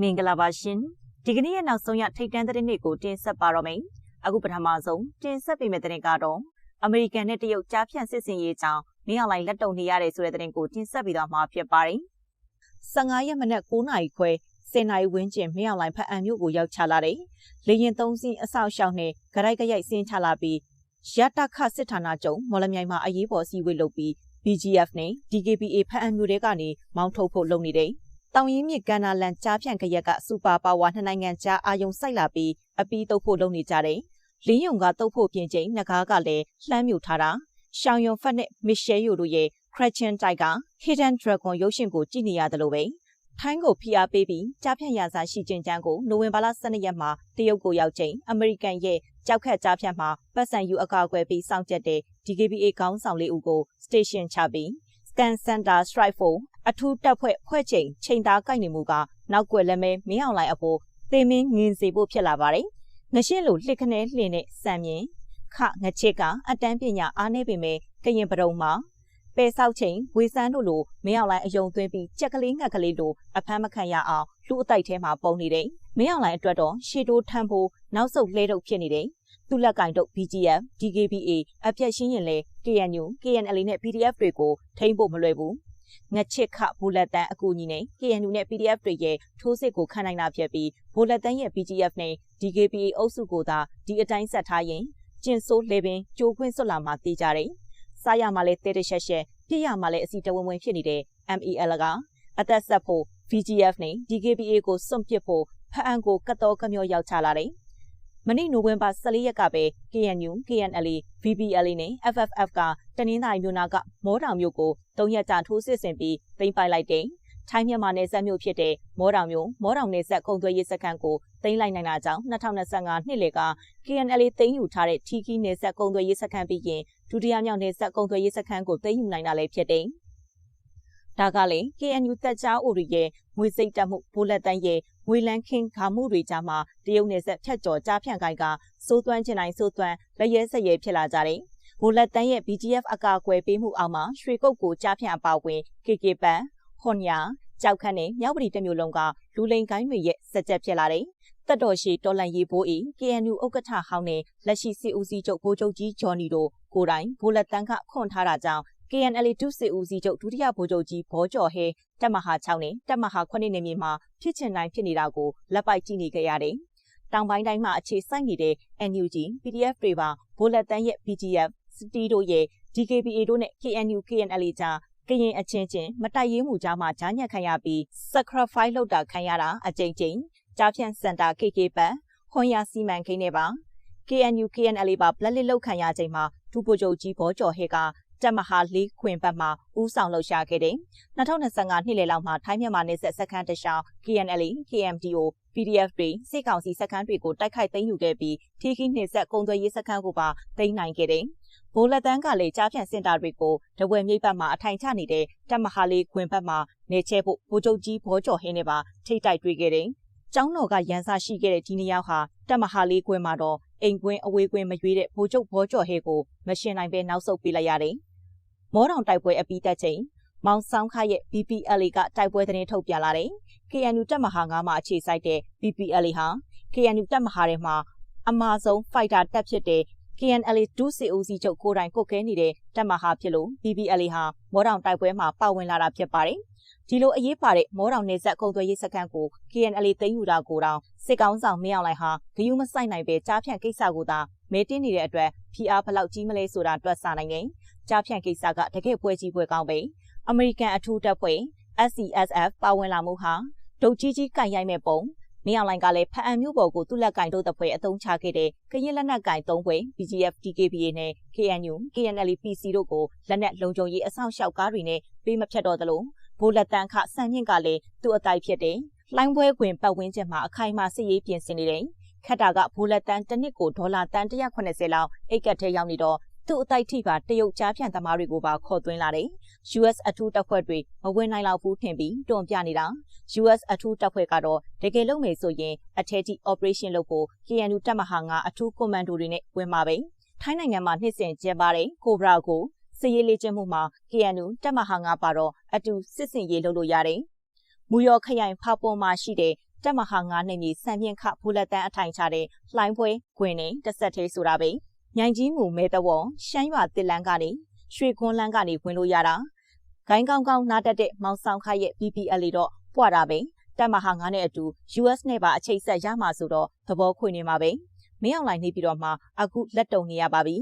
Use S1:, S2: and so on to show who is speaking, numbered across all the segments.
S1: မင်္ဂလာပါရှင်ဒီကနေ့ရဲ့နောက်ဆုံးရထိတ်တန့်သတင်းတွေကိုတင်ဆက်ပါတော့မယ်အခုပထမဆုံးတင်ဆက်ပေးမယ့်သတင်းကတော့အမေရိကန်နဲ့တရုတ်ကြားဖြန့်စစ်စင်ရေးကြောင်းမင်းအောင်လှိုင်လက်တုံနေရတယ်ဆိုတဲ့သတင်းကိုတင်ဆက်ပြီးတော့မှာဖြစ်ပါတယ်15ရက်မနက်9နာရီခွဲ10နာရီဝန်းကျင်မင်းအောင်လှိုင်ဖက်အံမြို့ကိုရောက်ချလာတယ်လေရင်သုံးစီးအဆောက်အအုံနဲ့ဂရိုက်ကရိုက်ဆင်းချလာပြီးရတခစစ်ဌာနချုပ်မော်လမြိုင်မှာအရေးပေါ်စီဝေးလုပ်ပြီး BGF နဲ့ DKBA ဖက်အံမြို့တွေကကနေမောင်းထုတ်ဖို့လုပ်နေတယ် တောင်ရင်မြစ်ကန္နာလန်ကြားဖြန့်ခရက်ကစူပါပါဝါနှစ်နိုင်ငံကြားအာယုံစိုက်လာပြီးအပီးတုပ်ဖို့လုပ်နေကြတယ်။လင်းယုံကတုပ်ဖို့ပြင်ချိန်ငကားကလည်းလှမ်းမြူထားတာ။ရှောင်ယုံဖက်နဲ့မစ်ရှဲယိုတို့ရဲ့ Cretchen တိုက်က Hidden Dragon ရုပ်ရှင်ကိုကြည့်နေရတယ်လို့ပဲ။ထိုင်းကိုဖိအားပေးပြီးကြားဖြန့်ရာဇာရှိကျင်ချမ်းကိုနိုဝင်ဘာလ12ရက်မှာတရုတ်ကိုရောက်ချိန်အမေရိကန်ရဲ့ကြောက်ခတ်ကြားဖြန့်မှာပတ်စံယူအကာအကွယ်ပြီးစောင့်ကြက်တဲ့ DKBA ခေါင်းဆောင်လေးဦးကို station ချပြီး Scan Center Strike 4အထူးတပ်ဖွဲ့ဖွဲ့ချိန်ချိန်သားကိုက်နေမှုကနောက်ွယ်လက်မဲမင်းအောင်လိုင်အဖို့သေမင်းငင်စီဖို့ဖြစ်လာပါတယ်။ငရှင်းလိုလှစ်ခနဲလှင်နဲ့စံမြင်ခငချစ်ကအတန်းပညာအားနေပေမဲ့ကရင်ပရုံမှာပယ်ဆောက်ချိန်ဝေစန်းတို့လိုမင်းအောင်လိုင်အယုံသွင်းပြီးကြက်ကလေးငှက်ကလေးလိုအဖမ်းမခံရအောင်လူအတိုက်ထဲမှာပုံနေတယ်။မင်းအောင်လိုင်အတွက်တော့ရှေတိုးထမ်းဖို့နောက်ဆုတ်လဲတုပ်ဖြစ်နေတယ်။ သူလက်ကင်တို့ BGF, DKBA အပြက်ရှင်းရင်လေ KNU, KNL နဲ့ PDF တွေကိုထိမ့်ဖို့မလွယ်ဘူးငချစ်ခဘူလက်တန်းအကူအညီနဲ့ KNU နဲ့ PDF တွေရဲ့ထိုးစစ်ကိုခံနိုင်တာဖြစ်ပြီးဘူလက်တန်းရဲ့ BGF နဲ့ DKPA အုပ်စုကိုသာဒီအတိုင်းဆက်ထားရင်ကျင်ဆိုးလေပင်ကြိုးခွင်းဆွလာမှာတည်ကြတယ်။စားရမှာလဲတဲတရှက်ရှက်ပြည့်ရမှာလဲအစီတဝင်းဝင်းဖြစ်နေတဲ့ MEL ကအသက်ဆက်ဖို့ VGF နဲ့ DKPA ကိုစွန့်ပစ်ဖို့ဖအံကိုကတ်တော်ကမျောရောက်ချလာတယ်။ မနေ့နိုဝင်ဘာ14ရက်ကပဲ KNU, KNLA, VPLA နဲ့ FFF ကတနင်္သာရီမြို့နာကမောတောင်မြို့ကို၃ရက်ကြာထိုးစစ်ဆင်ပြီးသိမ်းပိုက်လိုက်တဲ့ထိုင်းမြန်မာနယ်စပ်မြို့ဖြစ်တဲ့မောတောင်မြို့မောတောင်နယ်စပ်ကုန်သွယ်ရေးစခန်းကိုသိမ်းလိုက်နိုင်တာကြောင့်2025နှစ်လေက KNLA သိမ်းယူထားတဲ့ TK နယ်စပ်ကုန်သွယ်ရေးစခန်းပြီးရင်ဒုတိယမြောက်နယ်စပ်ကုန်သွယ်ရေးစခန်းကိုသိမ်းယူနိုင်တာလည်းဖြစ်တယ်။ဒါကလည်း KNU တက်ချောအိုရီရဲ့ငွေစိတ်တက်မှုဘိုးလက်တန်းရဲ့ ငွေလန်းခင်းခါမှုတွေကြားမှာတရုတ်နယ်ဆက်ဖြတ်ကျော်ကြားဖြန့်ကိုင်းကစိုးသွမ်းချင်တိုင်းစိုးသွမ်းလက်ရဲဆက်ရဲဖြစ်လာကြတယ်။ဘိုးလက်တန်းရဲ့ BGF အကာအကွယ်ပေးမှုအောက်မှာရွှေကုတ်ကိုကြားဖြန့်အပါဝင် KK ပန်ဟွန်ယာကြောက်ခန့်နဲ့မြောက်ပရီတမျိုးလုံးကလူလိန်ကိုင်းတွေရဲ့စက်ချက်ဖြစ်လာတယ်။တက်တော်ရှိတော်လန်ရေးဘိုးအီ KNU ဥက္ကဋ္ဌဟောင်းနဲ့လက်ရှိစီဦးစီးချုပ်ဘိုးချုပ်ကြီးဂျော်နီတို့ကိုယ်တိုင်ဘိုးလက်တန်းကခွန်ထားတာကြောင့် KNL ဒုစစ်ဦးစီးချုပ်ဒုတိယဗိုလ်ချုပ်ကြီးဘောကျော်ဟဲတပ်မဟာ6နဲ့တပ်မဟာ9နေမြေမှာဖြစ်ချင်တိုင်းဖြစ်နေတာကိုလက်ပိုက်ကြည့်နေကြရတယ်။တောင်ပိုင်းတိုင်းမှာအခြေစိုက်နေတဲ့ NUG, PDF တွေပါဗိုလ်လက်တန်းရဲ့ BGF, စတီတို့ရဲ့ DKBA တို့နဲ့ KNU, KNL ကြားကရင်အချင်းချင်းမတိုက်ရေးမှုကြားမှာဂျားညက်ခံရပြီး sacrifice လုပ်တာခံရတာအကြိမ်ကြိမ်ကြားဖြန့်စင်တာ KK ပတ်ဟွန်ရစီမံကိန်းတွေပါ KNU KNL ပါ blacklist လောက်ခံရချိန်မှာဒုဗိုလ်ချုပ်ကြီးဘောကျော်ဟဲက တပ်မဟာလေးခွင်ဘက်မှဦးဆောင်လှုပ်ရှားခဲ့တဲ့2025နှစ်လယ်လောက်မှာထိုင်းမြန်မာနယ်စပ်စခန်းတခြား KNL, KMDO, PDF တွေစစ်ကောင်စီစခန်းတွေကိုတိုက်ခိုက်သိမ်းယူခဲ့ပြီးထီခီနှိစက်ကုံသွယ်ရေးစခန်းကိုပါသိမ်းနိုင်ခဲ့တဲ့ဘိုးလက်တန်းကလည်းကြားဖြန့်စင်တာတွေကိုတဝယ်မြိတ်ဘက်မှာအထိုင်ချနေတဲ့တပ်မဟာလေးခွင်ဘက်မှာနေချဲဖို့ဗိုလ်ချုပ်ကြီးဘောကျော်ဟင်းနဲ့ပါထိတ်တိုက်တွေ့ခဲ့တဲ့ကျောင်းတော်ကရန်စာရှိခဲ့တဲ့ဒီနေရာဟာတက်မဟာလေးကွင်းမှာတော့အိမ်ကွင်းအဝေးကွင်းမရွေးတဲ့ဗိုလ်ချုပ်ဘောကျော်ဟဲကိုမရှင်းနိုင်ပဲနောက်ဆုတ်ပေးလိုက်ရတယ်။ မောတောင်တိုက်ပွဲအပြီးတက်ချိန်မောင်ဆောင်ခရဲ့ BPLA ကတိုက်ပွဲသတင်းထုတ်ပြန်လာတယ်။ KNU တက်မဟာ9မှာအခြေစိုက်တဲ့ BPLA ဟာ KNU တက်မဟာထဲမှာအမာဆုံး fighter တက်ဖြစ်တဲ့ KNLA ဒုစစ်ဦးစီးချုပ်ကိုတိုင်ကုတ်ခဲနေတဲ့တက်မဟာဖြစ်လို့ BPLA ဟာမောတောင်တိုက်ပွဲမှာပါဝင်လာတာဖြစ်ပါတယ်။ဒီလိုအရေးပါတဲ့မောတောင်နေဆက်ကုံသွယ်ရေးစခန်းကို KNL သိမ်းယူတာကိုတောင်စစ်ကောင်းဆောင်မင်းအောင်လှိုင်ဟာဂယုမဆိုင်နိုင်ပဲကြားဖြန့်ကိစ္စကိုသာ မဲတင်းနေတဲ့အတွက် PR ဘလောက်ကြီးမလဲဆိုတာတွက်ဆနိုင်တယ်။ကြားဖြန့်ကိစ္စကတကယ်ပွဲကြီးပွဲကောင်းပဲ။အမေရိကန်အထူးတပ်ဖွဲ့ SCSF ပါဝင်လာမှုဟာဒုတ်ကြီးကြီးကန်ရိုက်မဲ့ပုံမင်းအောင်လိုင်ကလည်းဖအံမျိုးပေါ်ကိုသူ့လက်ကင်တို့တပ်ဖွဲ့အုံချခဲ့တဲ့ကရင်လက်နက်ကင်၃ဖွဲ့ BGF DKBA နဲ့ KNU KNL PC တို့ကိုလက်နက်လုံခြုံရေးအဆောင်ရှောက်ကားတွေနဲ့ပေးမဖြတ်တော့သလိုဘိုးလက်တန်းခစံမြင့်ကလည်းသူ့အတိုက်ဖြစ်တယ်။လိုင်းပွဲခွင်ပတ်ဝန်းကျင်မှာအခိုင်အမာစစ်ရေးပြင်ဆင်နေတယ်။ ခက်တာကဘိုးလက်တန်းတစ်နှစ်ကိုဒေါ်လာတန်180လောက်အိတ်ကတ်ထဲရောက်နေတော့သူ့အတိုက်ထိပါတရုတ်ကြားဖြန့်သမားတွေကိုပါခေါ်သွင်းလာတယ်။ US အထူးတပ်ဖွဲ့တွေမဝင်နိုင်လောက်ဘူးထင်ပြီးတွန်ပြနေတာ။ US အထူးတပ်ဖွဲ့ကတော့တကယ်လို့မယ်ဆိုရင်အထက်ထိ operation လုပ်ဖို့ KNU တပ်မဟာ9အထူးကွန်မန်ဒိုတွေနဲ့ဝင်မှာပဲ။ထိုင်းနိုင်ငံမှာနှစ်စဉ်ကျင်းပတဲ့ကိုဘရာကိုစစ်ရေးလေ့ကျင့်မှုမှာ KNU တပ်မဟာ9ပါတော့အတူစစ်စင်ရေးလုပ်လို့ရတယ်။မူရောခရိုင်ဖာပေါ်မှာရှိတဲ့ တက်မဟာငါးနေမြေစံပြင်းခဘူလက်တန်းအထိုင်ချတဲ့လှိုင်းပွဲခွင်နေတစ်ဆက်သေးဆိုတာပဲညိုင်ကြီးငူမဲတဝေါ်ရှမ်းရွာတစ်လန်းကနေရွှေခွန်းလန်းကနေဝင်လို့ရတာဂိုင်းကောင်းကောင်းနားတက်တဲ့မောင်ဆောင်ခရဲ့ PPL လေးတော့ပွားတာပဲတက်မဟာငါးနဲ့အတူ US နဲ့ပါအချိတ်ဆက်ရမှာဆိုတော့သဘောခွေနေမှာပဲမင်းအောင်လိုင်းနေပြီးတော့မှအခုလက်တုံနေရပါပြီ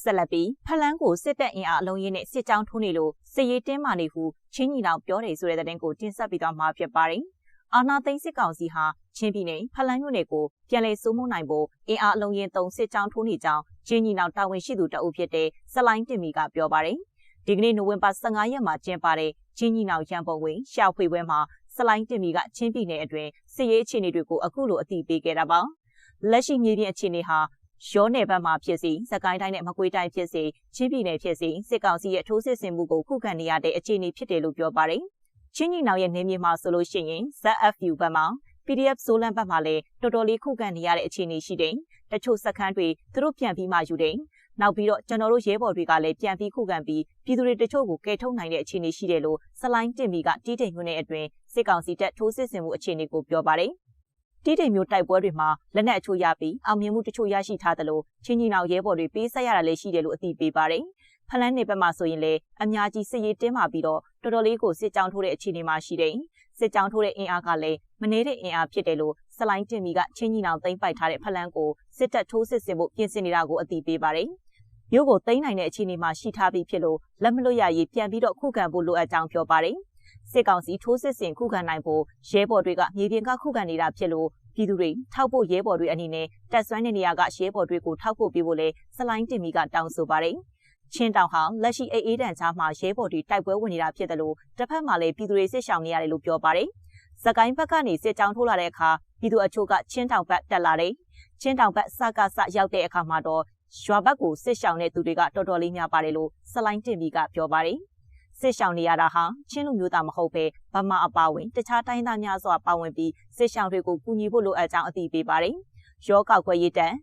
S1: ဆက်လက်ပြီးဖလန်းကိုစစ်တပ်အင်အားအလုံးရင်းနဲ့စစ်ကြောင်းထိုးနေလို့စစ်ရေးတင်းမာနေဟုချင်းညီနောင်ပြောတယ်ဆိုတဲ့တဲ့ကိုတင်ဆက်ပြီးတော့မှာဖြစ်ပါတယ်။အာနာသိန်းစစ်ကောင်စီဟာချင်းပြည်နယ်ဖလန်းမြို့နယ်ကိုပြန်လည်စိုးမိုးနိုင်ဖို့အင်အားအလုံးရင်းသုံးစစ်ကြောင်းထိုးနေကြောင်းချင်းညီနောင်တာဝန်ရှိသူတအုပ်ဖြစ်တဲ့ဇလိုင်းတင်မီကပြောပါတယ်။ဒီကနေ့နိုဝင်ဘာ15ရက်မှာကျင်းပတဲ့ချင်းညီနောင်ရန်ပုံငွေရှာဖွေပွဲမှာဇလိုင်းတင်မီကချင်းပြည်နယ်အတွင်းစစ်ရေးအခြေအနေတွေကိုအခုလိုအသိပေးခဲ့တာပါ။လက်ရှိမြေပြင်အခြေအနေဟာ ရောနယ်ဘက်မှာဖြစ်စီစကိုင်းတိုင်းနဲ့မကွေးတိုင်းဖြစ်စီချင်းပြည်နယ်ဖြစ်စီစစ်ကောင်စီရဲ့ထိုးစစ်ဆင်မှုကိုခုခံနေရတဲ့အခြေအနေဖြစ်တယ်လို့ပြောပါတယ်။ချင်းကြီးနောင်ရဲ့နေမြေမှာဆိုလို့ရှိရင် ZFU ဘက်မှာ PDF ဆိုလန်ဘက်မှာလည်းတော်တော်လေးခုခံနေရတဲ့အခြေအနေရှိတယ်။တချို့စခန်းတွေသူတို့ပြန်ပြီးမှယူတယ်။နောက်ပြီးတော့ကျွန်တော်တို့ရဲဘော်တွေကလည်းပြန်ပြီးခုခံပြီးပြည်သူတွေတချို့ကိုကယ်ထုတ်နိုင်တဲ့အခြေအနေရှိတယ်လို့စလိုင်းတင်မီကတီးတိမ်မြို့နယ်အတွင်းစစ်ကောင်စီတပ်ထိုးစစ်ဆင်မှုအခြေအနေကိုပြောပါတယ်။ တီးတိမ်မျိုးတိုက်ပွဲတွေမှာလက်နက်အချို့ရပြီးအောင်မြင်မှုတချို့ရရှိထားသလိုချင်းကြီးနောင်ရဲဘော်တွေပေးဆက်ရတာလည်းရှိတယ်လို့အသိပေးပါတယ်။ဖလန်းနေဘက်မှာဆိုရင်လည်းအများကြီးစစ်ရေးတင်းမာပြီးတော့တော်တော်လေးကိုစစ်ကြောင်းထိုးတဲ့အခြေအနေမှာရှိတယ်။စစ်ကြောင်းထိုးတဲ့အင်အားကလည်းမနေတဲ့အင်အားဖြစ်တယ်လို့စလိုင်းတင်မီကချင်းကြီးနောင်သိမ်းပိုက်ထားတဲ့ဖလန်းကိုစစ်တပ်ထိုးစစ်ဆင်ဖို့ပြင်ဆင်နေတာကိုအသိပေးပါတယ်။မြို့ကိုသိမ်းနိုင်တဲ့အခြေအနေမှာရှိထားပြီးဖြစ်လို့လက်မလွတ်ရရေးပြန်ပြီးတော့ခုခံဖို့လိုအပ်ကြောင်းပြောပါတယ်။ စစ်ကောင်စီထိုးစစ်ဆင်ခုခံနိုင်ဖို့ရဲဘော်တွေကမြေပြင်ကခုခံနေတာဖြစ်လို့ပြည်သူတွေထောက်ဖို့ရဲဘော်တွေအနေနဲ့တက်ဆွမ်းတဲ့နေရာကရဲဘော်တွေကိုထောက်ဖို့ပေးဖို့လဲစလိုင်းတင်မီကတောင်းဆိုပါတယ်။ချင်းတောင်ဟာလက်ရှိအေးအေးတန်ချားမှာရဲဘော်တွေတိုက်ပွဲဝင်နေတာဖြစ်တယ်လို့တစ်ဖက်မှာလည်းပြည်သူတွေစစ်ရှောင်နေရတယ်လို့ပြောပါတယ်။စကိုင်းဘက်ကနေစစ်ကြောင်းထိုးလာတဲ့အခါပြည်သူအချို့ကချင်းတောင်ဘက်တက်လာတယ်။ချင်းတောင်ဘက်စကားစရောက်တဲ့အခါမှာတော့ရွာဘက်ကိုစစ်ရှောင်တဲ့သူတွေကတော်တော်လေးများပါတယ်လို့စလိုင်းတင်မီကပြောပါတယ်။ စစ်ရှောင်နေရတာဟာချင်းလူမျိုးသားမဟုတ်ပဲဗမာအပါဝင်တခြားတိုင်းသားများစွာပါဝင်ပြီးစစ်ရှောင်တွေကိုကူညီဖို့လိုအပ်ကြောင်းအသိပေးပါတယ်။ရောကောက်ခွဲရေးတန်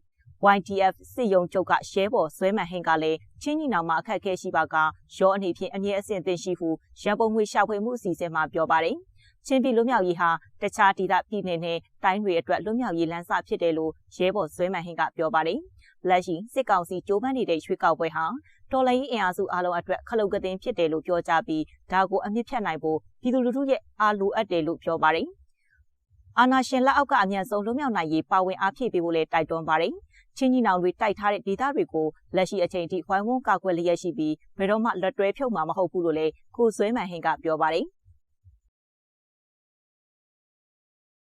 S1: YTF စစ်ရုံချုပ်ကရဲဘော်ဆွဲမှန်ဟင်ကလည်းချင်းညီနောင်မှာအခက်အခဲရှိပါကရောအနေဖြင့်အမြဲအဆင့်သင့်ရှိဟုရန်ပုံငွေရှာဖွေမှုအစီအစဉ်မှာပြောပါတယ်။ချင်းပြည်လွတ်မြောက်ရေးဟာတခြားဒေသပြည်နယ်နဲ့တိုင်းတွေအတွက်လွတ်မြောက်ရေးလမ်းစာဖြစ်တယ်လို့ရဲဘော်ဆွဲမှန်ဟင်ကပြောပါတယ်။လက်ရှိစစ်ကောင်စီကြိုးပမ်းနေတဲ့ရွှေကောက်ပွဲဟာ တော်လှန်ရေးအင်အားစုအားလုံးအတွက်ခလုတ်ကသိန်းဖြစ်တယ်လို့ပြောကြပြီးဒါကိုအမြင့်ဖြတ်နိုင်ဖို့ပြည်သူလူထုရဲ့အားလိုအပ်တယ်လို့ပြောပါတယ်။အာနာရှင်လက်အောက်ကအမြန်ဆုံးလွတ်မြောက်နိုင်ရေးပါဝင်အားဖြည့်ပေးဖို့လည်းတိုက်တွန်းပါတယ်။ချင်းကြီးနောင်တွေတိုက်ထားတဲ့ဒေသတွေကိုလက်ရှိအချိန်ထိဝိုင်းဝန်းကာကွယ်လျက်ရှိပြီးဘယ်တော့မှလက်တွဲဖြုတ်မှာမဟုတ်ဘူးလို့လည်းကိုဆွဲမှန်ဟင်ကပြောပါတယ်။